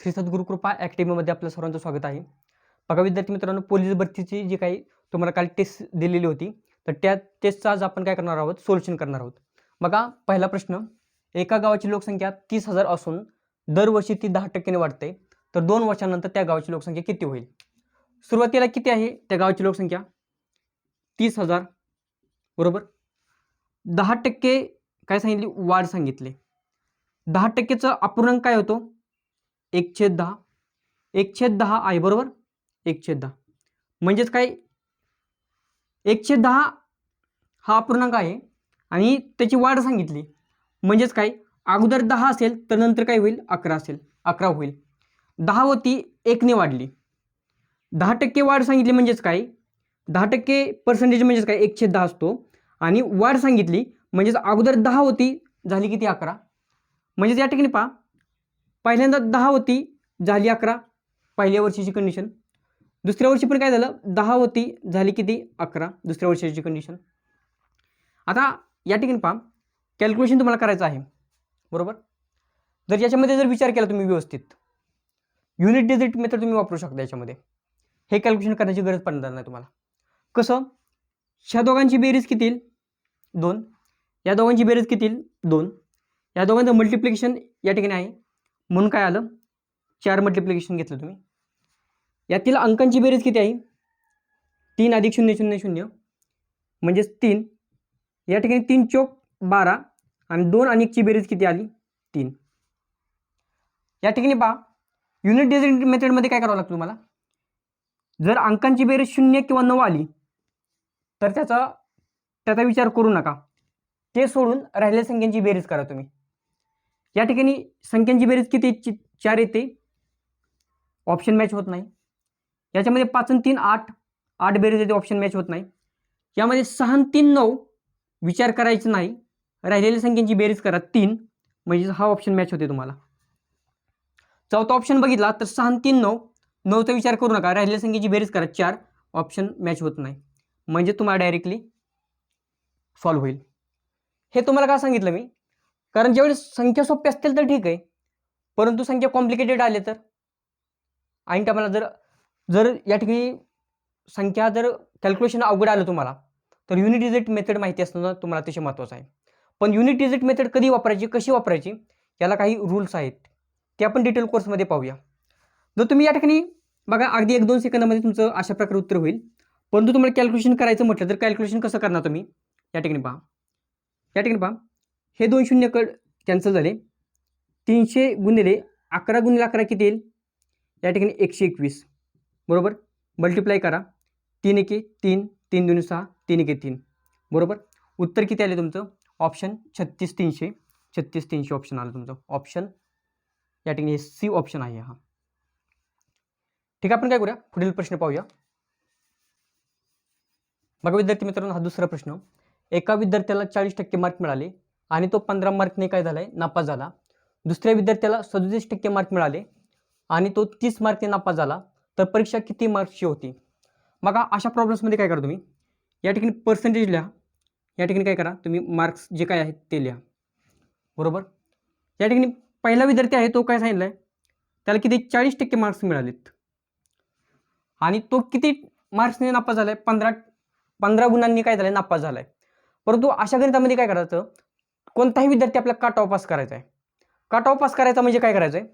श्री सद्गुरुकृपा अकॅडमीमध्ये आपलं सर्वांचं स्वागत आहे. बघा विद्यार्थी मित्रांनो पोलीस भरतीची जी काही तुम्हाला काल टेस्ट दिलेली होती तर त्या टेस्टचं आज आपण काय करणार आहोत? सोल्युशन करणार आहोत. बघा पहिला प्रश्न एका गावाची लोकसंख्या तीस हजार असून दरवर्षी ती दहा टक्क्याने वाढते तर दोन वर्षानंतर त्या गावाची लोकसंख्या किती होईल? सुरुवातीला किती आहे त्या गावाची लोकसंख्या? तीस हजार बरोबर? दहा टक्के काय सांगितली? वाढ सांगितले. दहा टक्केचं अपूर्णांक काय होतो? एक छेद दहा. एक छेद दहा आहे बरोबर? एक छेद दहा. म्हणजेच काय? एक छेद दहा हा अपूर्णांक आहे आणि त्याची वाढ सांगितली. म्हणजेच काय? अगोदर दहा असेल तर नंतर काय होईल? अकरा असेल. अकरा होईल. दहा होती एकने वाढली. दहा टक्के वाढ सांगितली म्हणजेच काय? दहा टक्के पर्सेंटेज म्हणजेच काय? एक छेद दहा असतो. आणि वाढ सांगितली म्हणजेच अगोदर दहा होती झाली किती? अकरा. म्हणजेच या ठिकाणी पहा. पहिल्यांदा दहा होती झाली अकरा पहिल्या वर्षीची कंडिशन दुसऱ्या वर्षी पण काय झालं? दहा होती झाली किती? अकरा दुसऱ्या वर्षाची कंडिशन आता या ठिकाणी पहा. कॅल्क्युलेशन तुम्हाला करायचं आहे. बरोबर? जर याच्यामध्ये जर विचार केला तुम्ही व्यवस्थित युनिट डिजिट मेथड तुम्ही वापरू शकता याच्यामध्ये. हे कॅल्क्युलेशन करण्याची गरज पडणार नाही तुम्हाला. कसं? ह्या दोघांची बेरीज किती दोन. या दोघांची बेरीज किती दोन. या दोघांचं मल्टिप्लिकेशन या ठिकाणी आहे. म्हणून काय आलं? चार मल्टिप्लिकेशन घेतलं तुम्ही. यातील अंकांची बेरीज किती आहे? तीन अधिक शून्य शून्य शून्य. म्हणजेच तीन. या ठिकाणी तीन चौक बारा आणि दोन अनेकची बेरीज किती आली? तीन. या ठिकाणी पहा. युनिट डिजिट मेथडमध्ये काय करावं लागतं तुम्हाला? जर अंकांची बेरीज शून्य किंवा नऊ आली तर त्याचा त्याचा विचार करू नका. ते सोडून राहिलेल्या संख्यांची बेरीज करा तुम्ही. या ठिकाणी संख्यांची बेरीज किती? चि- चार येते. ऑप्शन मॅच होत नाही. याच्यामध्ये पाच आणि तीन आठ. आठ बेरीज येते ऑप्शन मॅच होत नाही. यामध्ये सहा आणि तीन नऊ विचार करायचं नाही. राहिलेल्या संख्यांची बेरीज करा तीन. म्हणजे हा ऑप्शन मॅच होते तुम्हाला. चौथा ऑप्शन बघितला तर सहा आणि तीन नऊ. नऊचा विचार करू नका. राहिलेल्या संख्येची बेरीज करा चार. ऑप्शन मॅच होत नाही. म्हणजे तुम्हाला डायरेक्टली सॉल्व्ह होईल. हे तुम्हाला का सांगितलं मी? कारण ज्यावेळी संख्या सोपी असतील तर ठीक आहे. परंतु संख्या कॉम्प्लिकेटेड आले तर? आणि टायमाला जर जर या ठिकाणी संख्या जर कॅल्क्युलेशन अवघड आलं तुम्हाला तर युनिट डिजिट मेथड माहिती असणं तुम्हाला अतिशय महत्त्वाचं आहे. पण युनिट डिजिट मेथड कधी वापरायची कशी वापरायची याला काही रूल्स आहेत. ते आपण डिटेल कोर्समध्ये पाहूया. जर तुम्ही या ठिकाणी बघा अगदी एक दोन सेकंदामध्ये तुमचं अशा प्रकारे उत्तर होईल. परंतु तुम्हाला कॅल्क्युलेशन करायचं म्हटलं तर कॅल्क्युलेशन कसं करणार तुम्ही? या ठिकाणी पहा. या ठिकाणी पहा. हे दोन शून्य कड कॅन्सल झाले. तीनशे गुणिले अकरा गुणिले अकरा किती येईल? या ठिकाणी एकशे एकवीस. बरोबर? मल्टिप्लाय करा. तीन एके तीन तीन दोन सहा तीन एके तीन. बरोबर? उत्तर किती आले तुमचं? ऑप्शन छत्तीस तीनशे. छत्तीस तीनशे ऑप्शन आलं तुमचं. ऑप्शन? या ठिकाणी सी ऑप्शन आहे हा. ठीक आहे आपण काय करूया? पुढील प्रश्न पाहूया. बघा विद्यार्थी मित्रांनो हा दुसरा प्रश्न. एका विद्यार्थ्याला चाळीस टक्के मार्क मिळाले. आणि तो पंधरा मार्कने काय झालाय? नापास झाला. दुसऱ्या विद्यार्थ्याला सदतीस टक्के मार्क मिळाले आणि तो तीस मार्कने नापास झाला. तर परीक्षा किती मार्क्सची होती? बघा अशा प्रॉब्लेम्समध्ये काय करा तुम्ही? या ठिकाणी पर्सेंटेज लिहा. या ठिकाणी काय करा? तुम्ही मार्क्स जे काय आहेत ते लिहा. बरोबर? या ठिकाणी पहिला विद्यार्थी आहे तो काय सांगितलं आहे त्याला किती? चाळीस टक्के मार्क्स मिळालेत. आणि तो किती मार्क्सने नापास झाला आहे पंधरा पंधरा गुणांनी काय झालं आहे नापास झाला आहे परंतु अशा गणितामध्ये काय करायचं? कोणताही विद्यार्थी आपल्याला काट ऑफ पास करायचा आहे काट ऑफ पास करायचा म्हणजे काय करायचं आहे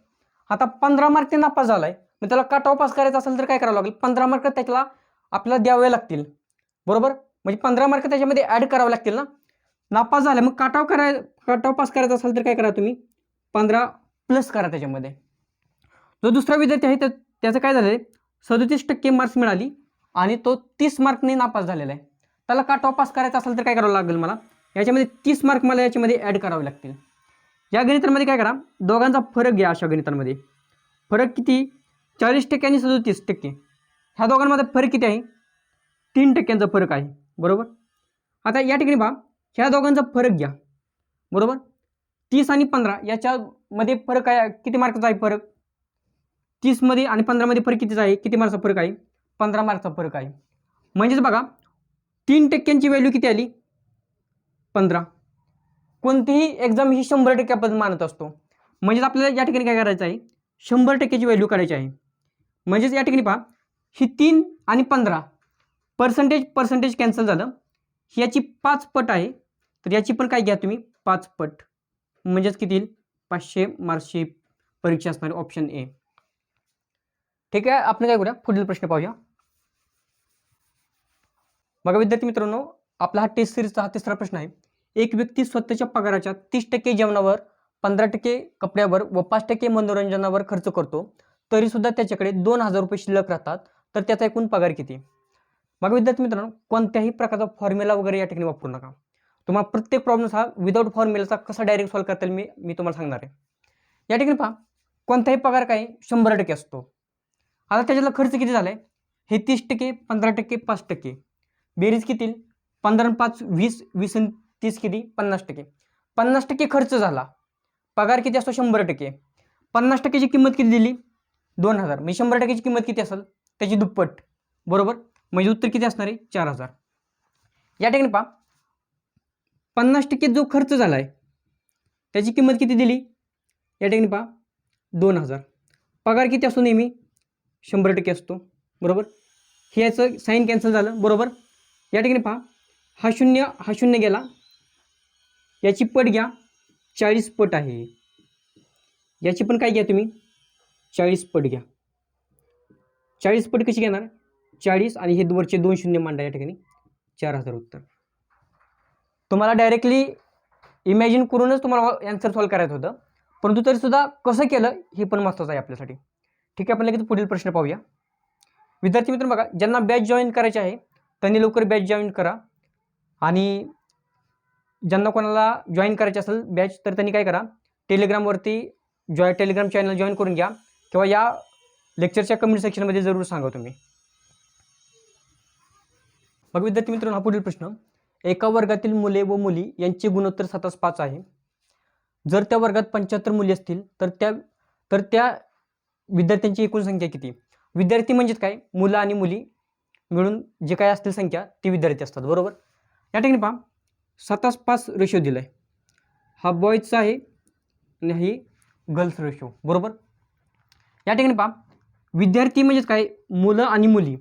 आता पंधरा मार्कने नापास झाला आहे मग त्याला काट ऑफ पास करायचा असेल तर काय करावं लागेल? पंधरा मार्क त्याला आपल्याला द्यावे लागतील. बरोबर? म्हणजे पंधरा मार्क त्याच्यामध्ये ॲड करावे लागतील ना? नापास झाला मग काटाव ऑफ कराय काटाव ऑफ पास करायचा असेल तर काय करा तुम्ही? पंधरा प्लस करा त्याच्यामध्ये. जो दुसरा विद्यार्थी आहे त्या त्याचं काय झालं आहे सदतीस टक्के मार्क्स मिळाली आणि तो तीस मार्कने नापास झालेला आहे. त्याला काटाव ऑफ पास करायचा असेल तर काय करावं लागेल मला? याच्यामध्ये तीस मार्क मला याच्यामध्ये ॲड करावे लागतील. या गणितांमध्ये काय करा दोघांचा फरक घ्या अशा गणितांमध्ये. फरक किती? चाळीस टक्के आणि सदतीस टक्के. ह्या दोघांमध्ये फरक किती आहे? तीन टक्क्यांचा फरक आहे. बरोबर? आता या ठिकाणी पहा ह्या दोघांचा फरक घ्या. बरोबर? तीस आणि पंधरा याच्यामध्ये फरक आहे किती मार्काचा आहे फरक? तीसमध्ये आणि पंधरामध्ये फरक कितीचा आहे? किती मार्कचा फरक आहे? पंधरा मार्कचा फरक आहे. म्हणजेच बघा तीन टक्क्यांची व्हॅल्यू किती आली? पंधरा. कोणतीही एक्झाम ही शंभर टक्के आपण मानत असतो. म्हणजेच आपल्याला या ठिकाणी काय करायचं आहे? शंभर टक्क्याची व्हॅल्यू काढायची आहे. म्हणजेच या ठिकाणी पहा ही तीन आणि पंधरा. पर्सेंटेज पर्सेंटेज कॅन्सल झालं. याची पाच पट आहे. तर याची पण काय घ्या तुम्ही? पाच पट. म्हणजेच किती येईल? पाचशे मार्क्सची परीक्षा असणारी ऑप्शन ए ठीक आहे आपण काय करूया? पुढील प्रश्न पाहूया. बघा विद्यार्थी मित्रांनो आपला हा टेस्ट सिरीजचा हा तिसरा प्रश्न आहे. एक व्यक्ती स्वतःच्या पगाराच्या तीस टक्के जेवणावर पंधरा टक्के कपड्यावर व पाच टक्के मनोरंजनावर खर्च करतो तरीसुद्धा त्याच्याकडे दोन हजार रुपये शिल्लक राहतात तर त्याचा एकूण पगार किती? मग विद्यार्थी मित्रांनो कोणत्याही प्रकारचा फॉर्म्युला वगैरे या ठिकाणी वापरू नका. तुम्हाला प्रत्येक प्रॉब्लेम हा विदाऊट फॉर्म्युलाचा कसा डायरेक्ट सॉल्व्ह करता येईल मी मी तुम्हाला सांगणार आहे. या ठिकाणी पहा कोणताही पगार काय शंभर टक्के असतो. आता त्याच्यातला खर्च किती झाला आहे हे तीस टक्के पंधरा टक्के पाच टक्के. बेरीज किती? पंधरा पाच वीस वीस आणि तीस किती? पन्नास टक्के. पन्नास टक्के खर्च झाला. पगार किती असतो? शंभर टक्के. पन्नास टक्क्याची किंमत किती दिली? दोन हजार. म्हणजे शंभर टक्क्याची किंमत किती असेल? त्याची दुप्पट. बरोबर? म्हणजे उत्तर किती असणार आहे? चार हजार. या ठिकाणी पहा. पन्नास टक्के जो खर्च झाला आहे त्याची किंमत किती दिली? या ठिकाणी पहा. दोन हजार. पगार किती असतो नेहमी? शंभर टक्के असतो. बरोबर? हे याचं साईन कॅन्सल झालं. बरोबर? या ठिकाणी पहा. हा शून्य हा शून्य गेला. याची पट घ्या. चाळीस पट आहे. याची पण काय घ्या तुम्ही? चाळीस पट घ्या. चाळीस पट कशी घेणार? चाळीस आणि हे वरचे दोन शून्य मांडा या ठिकाणी. चार हजार उत्तर. तुम्हाला डायरेक्टली इमॅजिन करूनच तुम्हाला आन्सर सॉल्व करायचं होतं. परंतु तरीसुद्धा कसं केलं हे पण महत्त्वाचं आहे आपल्यासाठी. ठीक आहे आपण लगेच पुढील प्रश्न पाहूया. विद्यार्थी मित्र बघा ज्यांना बॅच जॉईन करायचे आहे त्यांनी लवकर बॅच जॉईन करा. आणि ज्यांना कोणाला जॉईन करायची असेल बॅच तर त्यांनी काय करा टेलिग्रामवरती जॉय टेलिग्राम चॅनल जॉईन करून घ्या. किंवा या लेक्चरच्या कमेंट सेक्शनमध्ये जरूर सांगा तुम्ही. मग विद्यार्थी मित्रांनो हा पुढील प्रश्न. एका वर्गातील मुले व मुली यांचे गुणोत्तर सतास पाच आहे. जर त्या वर्गात पंच्याहत्तर मुली असतील तर त्या तर त्या विद्यार्थ्यांची एकूण संख्या किती? विद्यार्थी म्हणजेच काय? मुलं आणि मुली मिळून जे काय असतील संख्या ती विद्यार्थी असतात. बरोबर? या ठिकाणी पहा. सतास पाच रेशो दिला आहे हा बॉयजचा आहे आणि ही गर्ल्स रेशो बरोबर? या ठिकाणी पहा. विद्यार्थी म्हणजेच काय? मुलं आणि मुली.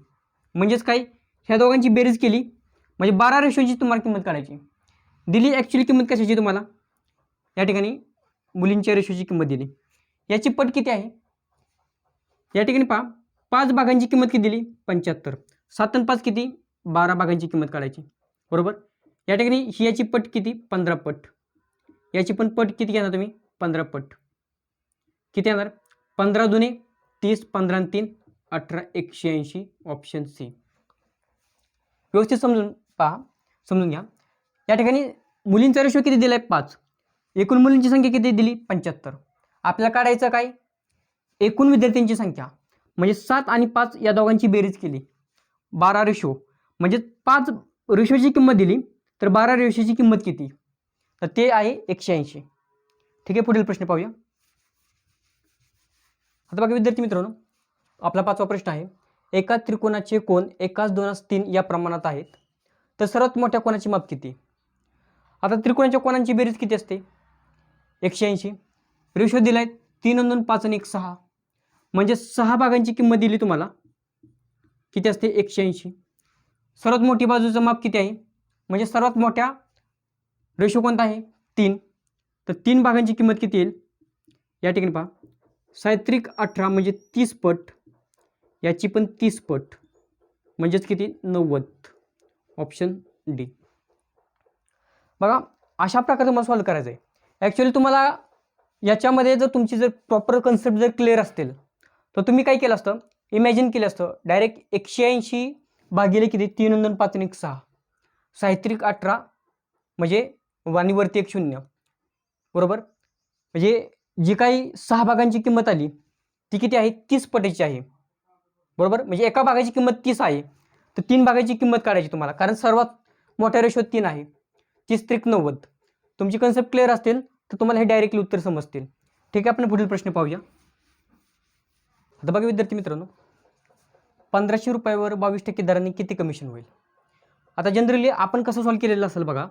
म्हणजेच काय? ह्या दोघांची बेरीज केली. म्हणजे बारा रेशोची तुम्हाला किंमत काढायची. दिली ॲक्च्युली किंमत कशाची तुम्हाला? या ठिकाणी मुलींच्या रेशोची किंमत दिली. याची पट किती आहे? या ठिकाणी पहा. पाच भागांची किंमत किती दिली? पंच्याहत्तर. सात आणि पाच किती? बारा भागांची किंमत काढायची. बरोबर? या ठिकाणी ही याची पट किती? पंधरा पट. याची पण पट किती घेणार तुम्ही? पंधरा पट. किती येणार? पंधरा दुने तीस पंधरा तीन अठरा एकशे ऐंशी ऑप्शन सी व्यवस्थित समजून पहा. समजून घ्या. या ठिकाणी मुलींचा रेशो किती दिला आहे पाच. एकूण मुलींची संख्या किती दिली? पंच्याहत्तर. आपल्याला काढायचं काय? एकूण विद्यार्थ्यांची संख्या. म्हणजे सात आणि पाच या दोघांची बेरीज केली. बारा रेशो म्हणजे पाच रेशोची किंमत दिली. तर बारा रेषेची किंमत किती? तर ते आहे एकशे ऐंशी. ठीक आहे पुढील प्रश्न पाहूया. आता बघा विद्यार्थी मित्रांनो आपला पाचवा प्रश्न आहे. एका त्रिकोणाचे कोण एकाच दोनास तीन या प्रमाणात आहेत. तर सर्वात मोठ्या कोणाची माप किती? आता त्रिकोणाच्या कोणांची बेरीज किती असते? एकशे ऐंशी. रेशो दिला आहे तीन दोन पाच आणि एक सहा. म्हणजे सहा भागांची किंमत दिली तुम्हाला. किती असते? एकशे ऐंशी. सर्वात मोठी बाजूचं माप किती आहे? म्हणजे सर्वात मोठ्या रेशो कोणता आहे? तीन. तर तीन भागांची किंमत किती येईल? या ठिकाणी पहा. सायत्रिक अठरा म्हणजे तीस पट. याची पण तीस पट. म्हणजेच किती? नव्वद. ऑप्शन डी बघा अशा प्रकारे तुम्हाला सॉल्व करायचं आहे ॲक्च्युली तुम्हाला याच्यामध्ये जर तुमची जर प्रॉपर कन्सेप्ट जर क्लिअर असतील तर तुम्ही काय केलं असतं? इमॅजिन केलं असतं. डायरेक्ट एकशे ऐंशी भागिले किती? तीन आणि दोन पाच आणि एक सहा. साहित्रिक अठरा म्हणजे वाणीवरती एक शून्य. बरोबर? म्हणजे जी काही सहा भागांची किंमत आली ती किती आहे? तीस पटीची आहे. बरोबर? म्हणजे एका भागाची किंमत तीस आहे. तर तीन भागाची किंमत काढायची तुम्हाला. कारण सर्वात मोठ्या रेशोत तीन आहे. तीस त्रिक नव्वद. तुमची कन्सेप्ट क्लिअर असतील तर तुम्हाला हे डायरेक्टली उत्तर समजतील. ठीक आहे आपण पुढील प्रश्न पाहूया. आता बघा विद्यार्थी मित्रांनो पंधराशे रुपयावर बावीस टक्के दराने किती कमिशन होईल? आता जनरली आपण कसं सॉल्व केलेलं असेल बघा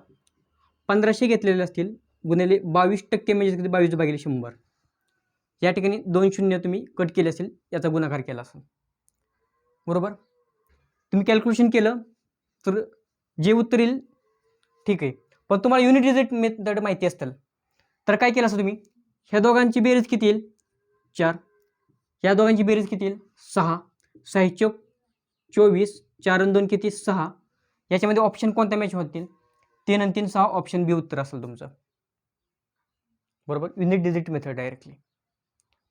पंधराशे घेतलेले असतील गुन्हेले बावीस टक्के म्हणजे किती? बावीस भागिले शंभर. या ठिकाणी दोन शून्य तुम्ही कट केले असेल याचा गुणाकार केला असेल. बरोबर? तुम्ही कॅल्क्युलेशन केलं तर जे उत्तर येईल ठीक आहे. पण तुम्हाला युनिट रिझल्ट मेथड माहिती असतील तर काय केलं असं तुम्ही? ह्या दोघांची बेरीज किती येईल? चार. या दोघांची बेरीज किती येईल? सहा. सहा चोक चोवीस. चार दोन किती? सहा. याच्यामध्ये ऑप्शन कोणत्या मॅच होतील? तीन आणि तीन सहा ऑप्शन बी उत्तर असेल तुमचं. बरोबर? युनिट डिजिट मेथड डायरेक्टली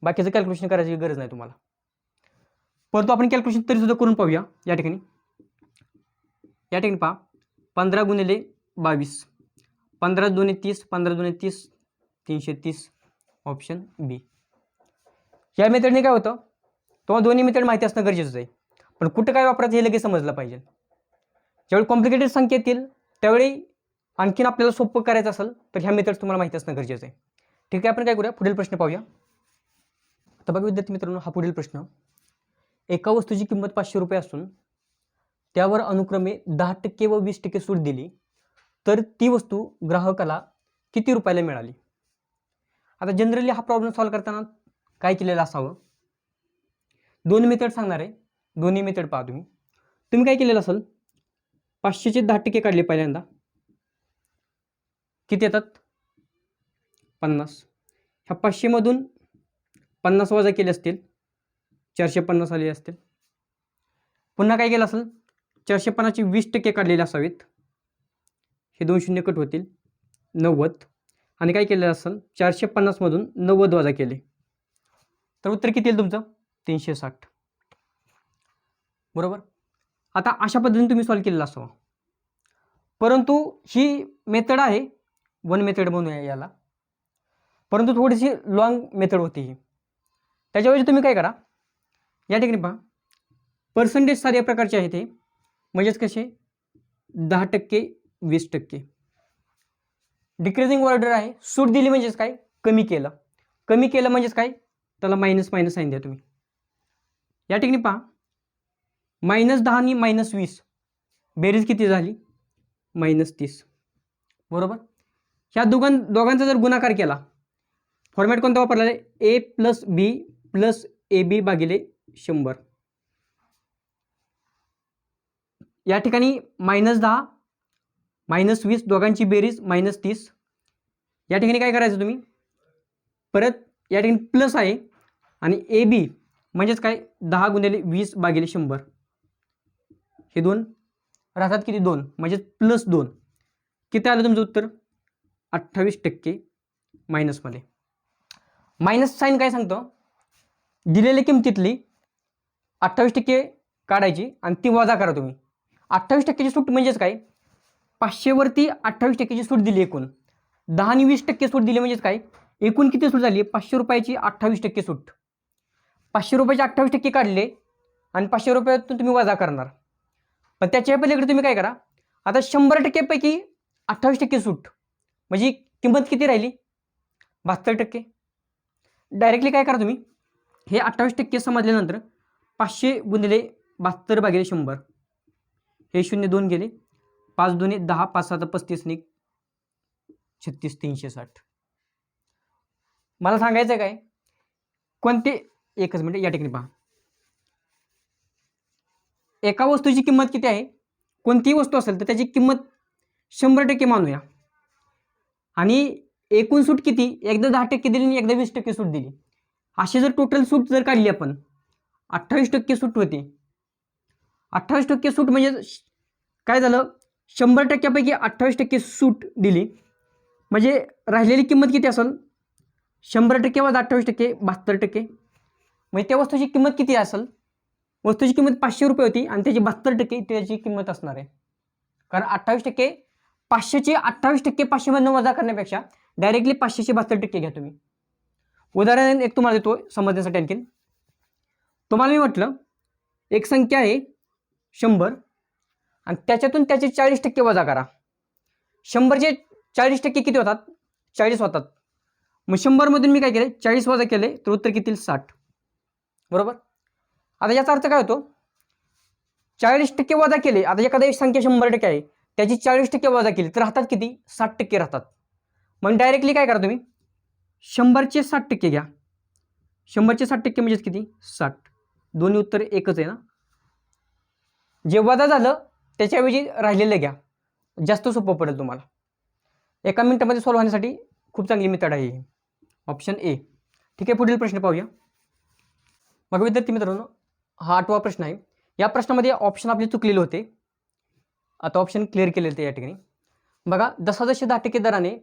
बाकीचं कॅल्क्युलेशन करायची गरज नाही तुम्हाला. परंतु आपण कॅल्क्युलेशन तरी सुद्धा करून पाहूया. या ठिकाणी. या ठिकाणी पहा. पंधरा गुणिले बावीस. पंधरा दोन्ही तीस पंधरा दोन्ही तीस तीनशे तीस. ऑप्शन बी या मेथडने काय होतं? तेव्हा दोन्ही मेथड माहिती असणं गरजेचं आहे. पण कुठं काय वापरायचं हे लगेच समजलं पाहिजे. ज्यावेळी कॉम्प्लिकेटेड संख्या येतील त्यावेळी आणखीन आपल्याला सोपं करायचं असेल तर ह्या मेथड्स तुम्हाला माहिती असणं गरजेचं आहे. ठीक आहे आपण काय करूया? पुढील प्रश्न पाहूया. तर बघा विद्यार्थी मित्रांनो हा पुढील प्रश्न. एका वस्तूची किंमत पाचशे रुपये असून त्यावर अनुक्रमे दहा टक्के व वीस टक्के सूट दिली तर ती वस्तू ग्राहकाला किती रुपयाला मिळाली? आता जनरली हा प्रॉब्लेम सॉल्व्ह करताना काय केलेलं असावं? दोन मेथड सांगणार आहे. दोन्ही मेथड पहा तुम्ही. तुम्ही काय केलेलं असेल? पाचशेचे दहा टक्के काढले पहिल्यांदा. किती येतात? पन्नास. ह्या पाचशेमधून पन्नास वजा केले असतील चारशे पन्नास आले असतील. पुन्हा काय केलं असेल? चारशे पन्नासचे वीस टक्के काढलेले असावेत. हे दोन शून्य कट होतील. नव्वद. आणि काय केलेलं असेल? चारशे पन्नासमधून नव्वद वजा केले. तर उत्तर किती येईल तुमचं? तीनशे साठ. बरोबर? आता अशा पद्धतीने तुम्ही सॉल्व केलेला असावा परंतु ही मेथड आहे वन मेथड म्हणूया याला. परंतु थोडीशी लॉंग मेथड होती ही. त्याच्याऐवजी तुम्ही काय करा या ठिकाणी पहा. पर्सेंटेज साध्या प्रकारचे आहे ते. म्हणजेच कसे दहा टक्के वीस टक्के. डिक्रीजिंग ऑर्डर आहे. सूट दिली म्हणजेच काय? कमी केलं. कमी केलं म्हणजेच काय? त्याला मायनस मायनस साईन द्या तुम्ही. या ठिकाणी पहा. मायनस दहा आणि मायनस वीस. बेरीज किती झाली? मायनस तीस. बरोबर? ह्या दोघां दोघांचा जर गुणाकार केला फॉर्मॅट कोणता वापरला आहे ए plus B plus A B भागिले शंभर. या ठिकाणी मायनस दहा मायनस वीस दोघांची बेरीज मायनस तीस. या ठिकाणी काय करायचं तुम्ही? परत या ठिकाणी प्लस आहे आणि ए बी म्हणजेच काय? दहा गुणिले वीस भागिले शंभर. हे दोन. राहतात किती? दोन. म्हणजेच प्लस दोन. किती आलं तुमचं उत्तर? अठ्ठावीस टक्के मायनसमध्ये मायनस साईन काय सांगतो? दिलेल्या किमतीतली अठ्ठावीस टक्के काढायची आणि ती वजा करा तुम्ही. अठ्ठावीस टक्क्याची सूट म्हणजेच काय? पाचशेवरती अठ्ठावीस टक्क्याची सूट दिली एकूण. दहा आणि वीस टक्के सूट दिली म्हणजेच काय? एकूण किती सूट झाली? पाचशे रुपयाची अठ्ठावीस टक्के सूट. पाचशे रुपयाचे अठ्ठावीस टक्के काढले आणि पाचशे रुपयातून तुम्ही वजा करणार. पण त्याच्या पलीकडे तुम्ही काय करा आता शंभर टक्केपैकी अठ्ठावीस टक्के सूट. म्हणजे किंमत किती राहिली? बहात्तर टक्के. डायरेक्टली काय करा तुम्ही? हे अठ्ठावीस टक्के समजल्यानंतर पाचशे गुणिले बहात्तर भागिले शंभर. हे शून्य दोन गेले. पाच दोन्ही दहा पाच सात पस्तीस आणि छत्तीस तीनशे साठ. मला सांगायचं काय? कोणते एकच मिनिट या ठिकाणी पहा. एका वस्तूची किंमत किती आहे? कोणतीही वस्तू असेल तर त्याची किंमत शंभर टक्के मानूया. आणि एकूण सूट किती? एकदा दहा टक्के दिली आणि एकदा वीस टक्के सूट दिली. अशी जर टोटल सूट जर काढली आपण अठ्ठावीस टक्के सूट होती. अठ्ठावीस टक्के सूट म्हणजे श- काय झालं? शंभर टक्क्यापैकी अठ्ठावीस टक्के सूट दिली. म्हणजे राहिलेली किंमत किती असेल? शंभर टक्के वजा अठ्ठावीस टक्के? बहात्तर टक्के. म्हणजे त्या वस्तूची किंमत किती असेल? वस्तूची किंमत पाचशे रुपये होती आणि त्याची बहात्तर टक्के त्याची किंमत असणार आहे. कारण अठ्ठावीस टक्के पाचशेचे अठ्ठावीस टक्के पाचशेमधनं वजा करण्यापेक्षा डायरेक्टली पाचशेचे बहात्तर टक्के घ्या तुम्ही. उदाहरण एक तुम्हाला देतो समजण्यासाठी आणखीन. तुम्हाला मी म्हटलं एक संख्या आहे शंभर आणि त्याच्यातून त्याचे चाळीस टक्के वजा करा. शंभरचे चाळीस टक्के किती होतात? चाळीस होतात. मग शंभरमधून मी काय केले चाळीस वजा केले तर उत्तर किती साठ. बरोबर? आता याचा अर्थ काय होतो? चाळीस टक्के वजा केले. आता एखाद्या संख्या शंभर टक्के आहे. त्याची चाळीस टक्के वजा केली तर राहतात किती? साठ टक्के राहतात. मग डायरेक्टली काय करा तुम्ही? शंभरचे साठ टक्के घ्या. शंभरचे साठ टक्के म्हणजेच किती? साठ. दोन्ही उत्तर एकच आहे ना? जे वजा झालं त्याच्याऐवजी राहिलेलं घ्या. जास्त सोपं पडेल तुम्हाला. एका मिनिटामध्ये सॉल्व्ह होण्यासाठी खूप चांगली मेथड आहे ऑप्शन ए ठीक आहे पुढील प्रश्न पाहूया. मग विद्यार्थी मित्रांनो हा आठवा प्रश्न आहे. या प्रश्नामध्ये ऑप्शन आपले चुकलेले होते. आता ऑप्शन क्लिअर केले होते या ठिकाणी. बघा दशादश दहा टक्के दराने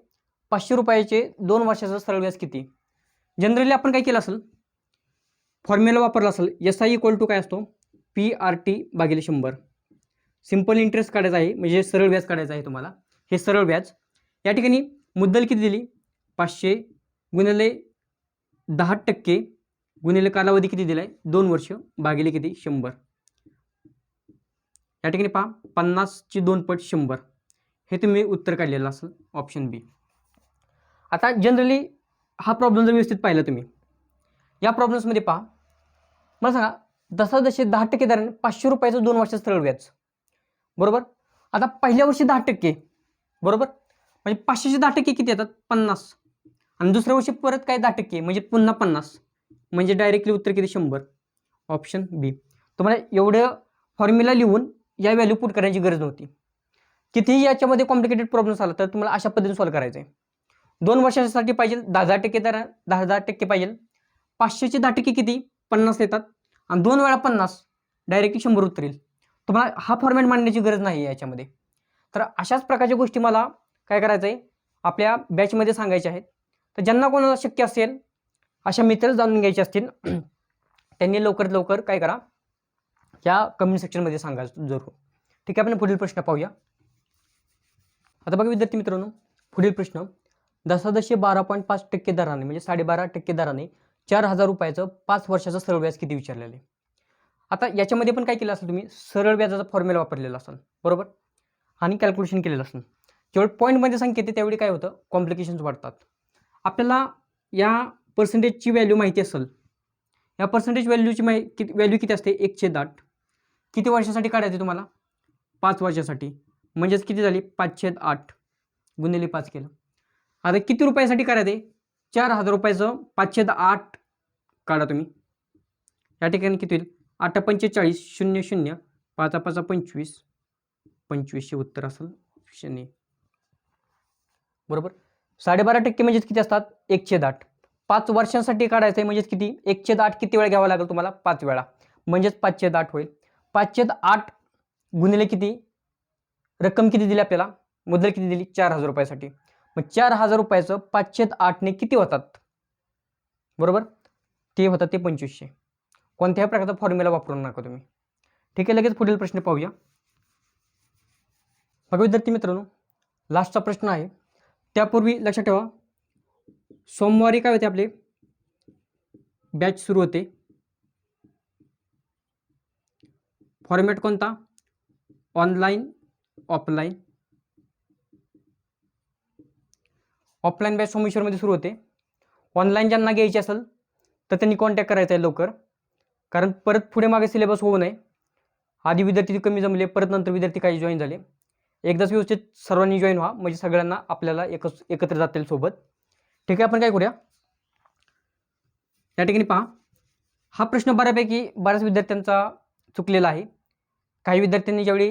पाचशे रुपयाचे दोन वर्षाचं सरळ व्याज किती? जनरली आपण काय केलं असेल? फॉर्म्युला वापरला असेल. एस आय इक्वल टू काय असतो? पी आर टी भागिले शंभर. सिंपल इंटरेस्ट काढायचा आहे म्हणजे सरळ व्याज काढायचं आहे तुम्हाला. हे सरळ व्याज. या ठिकाणी मुद्दल किती दिली? पाचशे गुणिले दहा टक्के. गुणिले कालावधी किती दिला आहे दोन वर्ष भागिले किती? शंभर. या ठिकाणी पहा पन्नासची दोन पट शंभर. हे तुम्ही उत्तर काढलेलं असेल ऑप्शन बी आता जनरली हा प्रॉब्लेम जर व्यवस्थित पाहिला तुम्ही या प्रॉब्लेम्समध्ये पहा. मला सांगा दसा जसे दहा टक्के दराने पाचशे रुपयाचं दोन वर्षाचं सरळ व्याज. बरोबर? आता पहिल्या वर्षी दहा टक्के बरोबर? म्हणजे पाचशेचे दहा टक्के किती येतात? पन्नास. आणि दुसऱ्या वर्षी परत काय दहा टक्के म्हणजे पुन्हा पन्नास. म्हणजे डायरेक्टली उत्तर किती? शंभर. ऑप्शन बी तुम्हाला एवढं फॉर्म्युला लिहून या व्हॅल्यू पुट करण्याची गरज नव्हती. कितीही याच्यामध्ये कॉम्प्लिकेटेड प्रॉब्लेम्स आला तर तुम्हाला अशा पद्धतीने सॉल्व्ह करायचं आहे दोन वर्षासाठी पाहिजे दहा दहा टक्के दर दहा दहा टक्के पाहिजे. पाचशेचे दहा टक्के किती? पन्नास येतात. आणि दोन वेळा पन्नास डायरेक्टली शंभर उत्तर येईल तुम्हाला हा फॉर्मॅट मांडण्याची गरज नाही आहे याच्यामध्ये. तर अशाच प्रकारच्या गोष्टी मला काय करायचं आहे आपल्या बॅचमध्ये सांगायच्या आहेत. तर ज्यांना कोणाला शक्य असेल अशा मित्र जाणून घ्यायचे असतील त्यांनी लवकरात लवकर काय करा या कमेंट सेक्शनमध्ये सांगा जरूर. ठीक आहे आपण पुढील प्रश्न पाहूया. आता बघा विद्यार्थी मित्रांनो पुढील प्रश्न. दशादशे बारा पॉईंट पाच टक्के दराने म्हणजे साडेबारा टक्के दराने चार हजार रुपयाचं पाच वर्षाचं सरळ व्याज किती विचारलेलं? आहे आता याच्यामध्ये पण काय केलं असेल तुम्ही? सरळ व्याजाचा फॉर्म्युला वापरलेला असाल बरोबर? आणि कॅल्क्युलेशन केलेलं असेल. केवळ पॉईंटमध्ये संख्या येते त्यावेळी काय होतं? कॉम्प्लिकेशन्स वाढतात. आपल्याला या पर्सेंटेजची व्हॅल्यू माहिती असेल. या पर्सेंटेज व्हॅल्यूची माहि किती व्हॅल्यू किती असते? एकशे दाट किती वर्षासाठी काढायचे तुम्हाला? पाच वर्षासाठी. म्हणजेच किती झाली? पाचशे आठ गुणिले पाच केलं. आता किती रुपयासाठी करायचे चार हजार रुपयाचं पाचशे आठ काढा तुम्ही. या ठिकाणी किती होईल? आठ पंचेचाळीस शून्य शून्य. पाचा पाच पंचवीस. पंचवीसशे उत्तर असेल. ऑप्शन ए बरोबर? साडेबारा टक्के म्हणजेच किती असतात? एकशे आठ. पाच वर्षांसाठी काढायचं आहे म्हणजेच किती? एकशे आठ किती वेळा घ्यावा लागेल तुम्हाला? पाच वेळा. म्हणजेच पाचशे आठ होईल. पाचशे आठ गुणिले किती? रक्कम किती दिली आपल्याला? मुद्दल किती दिली? चार हजार रुपयासाठी. मग चार हजार रुपयाचं पाचशे आठने किती होतात? बरोबर? ते होतात ते पंचवीसशे. कोणत्याही प्रकारचा फॉर्म्युला वापरू नका तुम्ही. ठीक आहे लगेच पुढील प्रश्न पाहूया. बघा विद्यार्थी मित्रांनो लास्टचा प्रश्न आहे. त्यापूर्वी लक्षात ठेवा सोमवारी काय होते आपले? बॅच सुरू होते. फॉर्मॅट कोणता? ऑनलाईन ऑफलाईन ऑफलाईन बॅच सोमेश्वरमध्ये सुरू होते. ऑनलाईन ज्यांना घ्यायची असेल तर त्यांनी कॉन्टॅक्ट करायचा आहे लवकर. कारण परत पुढे मागे सिलेबस होऊ नये. आधी विद्यार्थी कमी जमले परत नंतर विद्यार्थी काही जॉईन झाले. एकदाच व्यवस्थित सर्वांनी जॉईन व्हा. म्हणजे सगळ्यांना आपल्याला एकच एकत्र जातील सोबत. ठीक आहे आपण काय करूया? या ठिकाणी पहा. हा प्रश्न बऱ्यापैकी बऱ्याच विद्यार्थ्यांचा चुकलेला आहे. काही विद्यार्थ्यांनी ज्यावेळी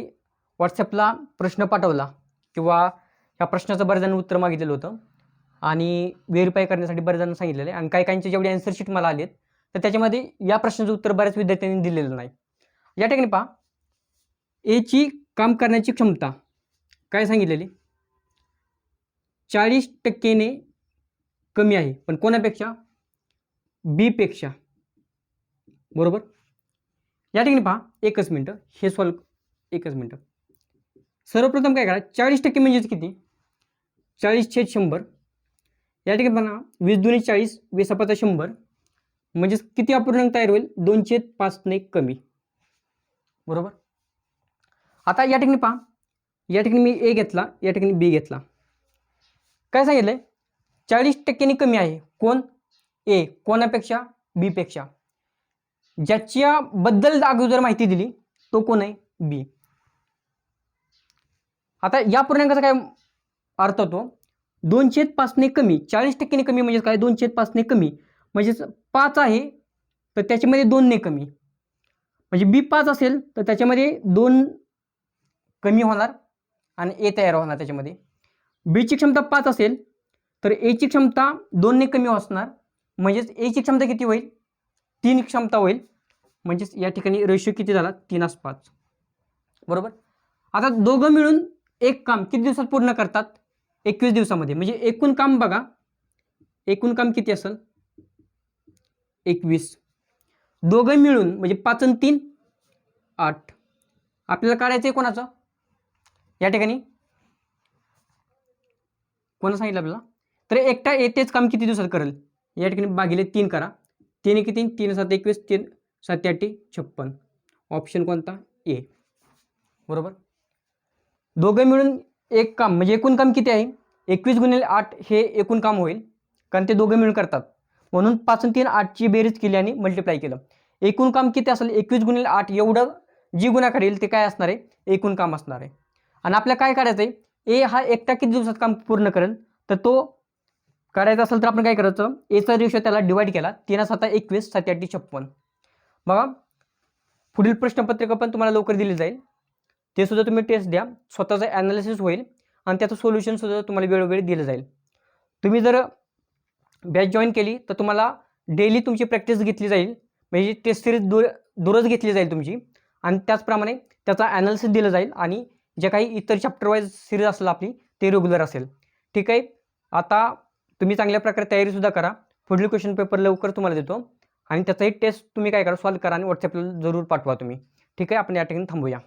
व्हॉट्सॲपला प्रश्न पाठवला किंवा या प्रश्नाचं बऱ्याच जणांनी उत्तर मागितलेलं होतं आणि व्हेरीफाय करण्यासाठी बऱ्याच जणांना सांगितलेलं आहे आणि काही काहींचे जेवढे आन्सरशीट मला आलेत तर त्याच्यामध्ये या प्रश्नाचं उत्तर बऱ्याच विद्यार्थ्यांनी दिलेलं नाही. या ठिकाणी पहा. एची काम करण्याची क्षमता काय सांगितलेली? चाळीस टक्केने कमी आहे. पण कोणापेक्षा? बीपेक्षा बरोबर? या ठिकाणी पहा. एकच मिनटं. हे सॉल्व एकच मिनटं. सर्वप्रथम काय करा? चाळीस टक्के म्हणजेच किती? चाळीस छेद शंभर. या ठिकाणी पहा वीस दोन्ही चाळीस वीस पाचा शंभर. म्हणजेच किती अपूर्णांक तयार होईल? दोनशे पाचने कमी. बरोबर? आता या ठिकाणी पहा. या ठिकाणी मी ए घेतला. या ठिकाणी बी घेतला. काय सांगितलं आहे चाळीस टक्क्यांनी कमी आहे. कोण? ए. कोणापेक्षा? बीपेक्षा. ज्याच्याबद्दल अगोदर माहिती दिली तो कोण आहे? बी. आता या पूर्णांकाचा काय अर्थ होतो? दोनशे पाचने कमी चाळीस टक्क्याने कमी म्हणजे काय? दोनशे पाचने कमी म्हणजेच पाच आहे तर त्याच्यामध्ये दोनने कमी. म्हणजे बी पाच असेल तर त्याच्यामध्ये दोन कमी होणार आणि ए तयार होणार त्याच्यामध्ये. बीची क्षमता पाच असेल तर एची क्षमता दोनने कमी असणार. म्हणजेच एची क्षमता किती होईल? तीन क्षमता होईल. म्हणजेच या ठिकाणी रेशो किती झाला? तीनास पाच. बरोबर? आता दोघं मिळून एक काम किती दिवसात पूर्ण करतात? एकवीस दिवसामध्ये. म्हणजे एकूण काम बघा. एकूण काम किती असेल? एकवीस. दोघं मिळून म्हणजे पाच आणि तीन आठ. आपल्याला काढायचं आहे कोणाचं? या ठिकाणी? कोणा सांगितलं आपल्याला? तर एकटा येतेच काम किती दिवसात करेल? या ठिकाणी भागिले तीन करा. तीन किती? तीन तीन सात एकवीस तीन सात आठ छप्पन. ऑप्शन कोणता? ए बरोबर? दोघं मिळून एक काम म्हणजे एकूण काम किती आहे? एकवीस गुणिले आठ हे एकूण काम होईल कारण ते दोघं मिळून करतात. म्हणून पाच तीन आठची बेरीज केली आणि मल्टिप्लाय केलं. एकूण काम किती असेल? एकवीस गुणिले आठ एवढं जी गुन्हा येईल ते काय असणार आहे? एकूण काम असणार आहे. आणि आपल्याला काय करायचं आहे ए हा एकटा किती दिवसात काम पूर्ण करेल? तर तो करायचं असेल तर आपण काय करायचं? एचा रेशो त्याला डिवाईड केला. तीन साता एकवीस सात छप्पन. बघा. पुढील प्रश्नपत्रिका पण तुम्हाला लवकर दिली जाईल. ते सुद्धा तुम्ही टेस्ट द्या. स्वतःचं ॲनालिसिस होईल आणि त्याचं सोल्युशन सुद्धा तुम्हाला वेळोवेळी दिलं जाईल. तुम्ही जर बॅच जॉईन केली तर तुम्हाला डेली तुमची प्रॅक्टिस घेतली जाईल. म्हणजे टेस्ट सिरीज दूर दूरच घेतली जाईल तुमची. आणि त्याचप्रमाणे त्याचा ॲनालिसिस दिलं जाईल आणि जे काही इतर चॅप्टर वाईज सिरीज असेल आपली ते रेग्युलर असेल. ठीक आहे? आता तुम्ही चांगल्या प्रकारे तयारीसुद्धा करा. पुढील क्वेश्चन पेपर लवकर तुम्हाला देतो. आणि त्याचाही टेस्ट तुम्ही काय करा सॉल्व करा आणि व्हॉट्सअपला जरूर पाठवा तुम्ही. ठीक आहे? आपण या ठिकाणी थांबूया.